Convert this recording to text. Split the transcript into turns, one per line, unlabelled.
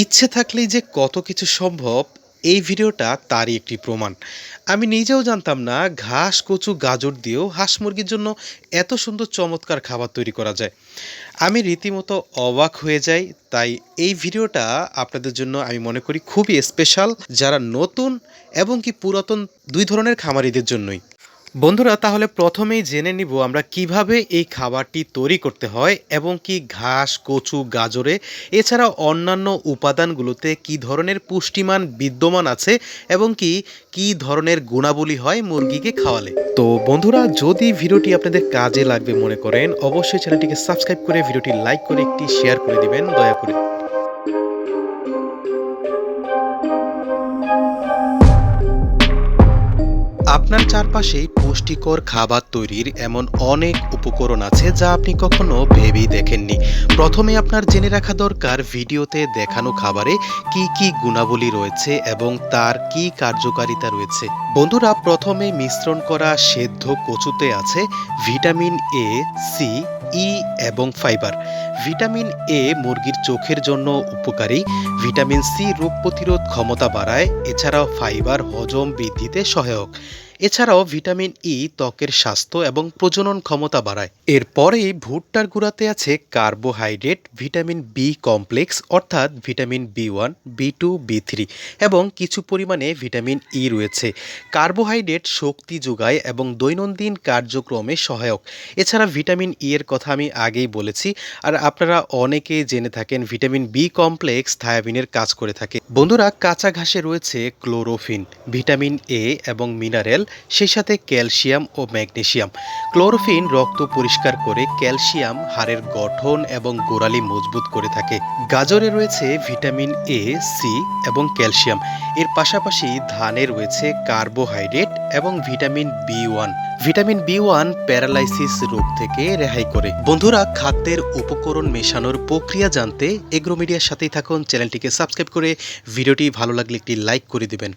ইচ্ছে থাকলেই যে কত কিছু সম্ভব, এই ভিডিওটা তারই একটি প্রমাণ। আমি নিজেও জানতাম না ঘাস, কচু, গাজর দিয়েও হাঁস মুরগির জন্য এত সুন্দর চমৎকার খাবার তৈরি করা যায়। আমি রীতিমতো অবাক হয়ে যাই, তাই এই ভিডিওটা আপনাদের জন্য আমি মনে করি খুবই স্পেশাল যারা নতুন এবং কি পুরাতন দুই ধরনের খামারিদের জন্যই। বন্ধুরা, তাহলে প্রথমেই জেনে নিব আমরা কীভাবে এই খাবারটি তৈরি করতে হয় এবং কি ঘাস, কচু, গাজরে এছাড়া অন্যান্য উপাদানগুলোতে কি ধরনের পুষ্টিমান বিদ্যমান আছে এবং কি কি ধরনের গুণাবলী হয় মুরগিকে খাওয়ালে। তো বন্ধুরা, যদি ভিডিওটি আপনাদের কাজে লাগবে মনে করেন, অবশ্যই চ্যানেলটিকে সাবস্ক্রাইব করে ভিডিওটি লাইক করে একটি শেয়ার করে দিবেন, দয়া করে। আপনার চারপাশেই পুষ্টিকর খাবার তৈরির এমন অনেক উপকরণ আছে যা আপনি কখনো ভেবেই দেখেননি। প্রথমে আপনার জেনে রাখা দরকার ভিডিওতে দেখানো খাবারে কি কি গুণাবলী রয়েছে এবং তার কি কার্যকারিতা রয়েছে। বন্ধুরা, প্রথমে মিশ্রণ করা সেদ্ধ কচুতে আছে ভিটামিন এ সি ই এবং ফাইবার। ভিটামিন এ মুরগির চোখের জন্য উপকারী। ভিটামিন সি রোগ প্রতিরোধ ক্ষমতা বাড়ায়, এছাড়াও ফাইবার হজম বৃদ্ধিতে সহায়ক। এছাড়াও ভিটামিন ই ত্বকের স্বাস্থ্য এবং প্রজনন ক্ষমতা বাড়ায়। এরপরেই ভুট্টার গুঁড়াতে আছে কার্বোহাইড্রেট, ভিটামিন বি কমপ্লেক্স, অর্থাৎ vitamin B one B two B three এবং কিছু পরিমাণে ভিটামিন ই রয়েছে। কার্বোহাইড্রেট শক্তি যোগায় এবং দৈনন্দিন কার্যক্রমে সহায়ক। এছাড়া ভিটামিন ই এর কথা আমি আগেই বলেছি, আর আপনারা অনেকেই জেনে থাকেন ভিটামিন বি কমপ্লেক্স থায়াবিনের কাজ করে থাকে। বন্ধুরা, কাঁচা ঘাসে রয়েছে ক্লোরোফিন, ভিটামিন এ এবং মিনারেল সেই সাথে ক্যালসিয়াম ও ম্যাগনেশিয়াম ক্লোরোফিন রক্ত পরিষ্কার করে ক্যালসিয়াম হাড়ের গঠন এবং গোড়ালি মজবুত করে থাকে। গাজরে রয়েছে ভিটামিন এ সি এবং ক্যালসিয়াম। এর পাশাপাশি ধানে রয়েছে কার্বোহাইড্রেট এবং vitamin B one vitamin B one paralysis রোগ থেকে রেহাই করে। বন্ধুরা, খাদ্যের উপকরণ মেশানোর প্রক্রিয়া জানতে এগ্রো মিডিয়ার সাথেই থাকুন। চ্যানেলটিকে সাবস্ক্রাইব করে ভিডিওটি ভালো লাগলে একটি লাইক করে দিবেন।